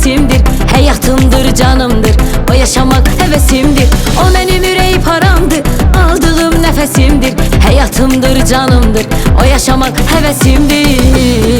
hevesimdir. Hayatımdır canımdır. O yaşamak hevesimdir. O benim yüreği paramdır. Aldığım nefesimdir. Hayatımdır canımdır. O yaşamak hevesimdir.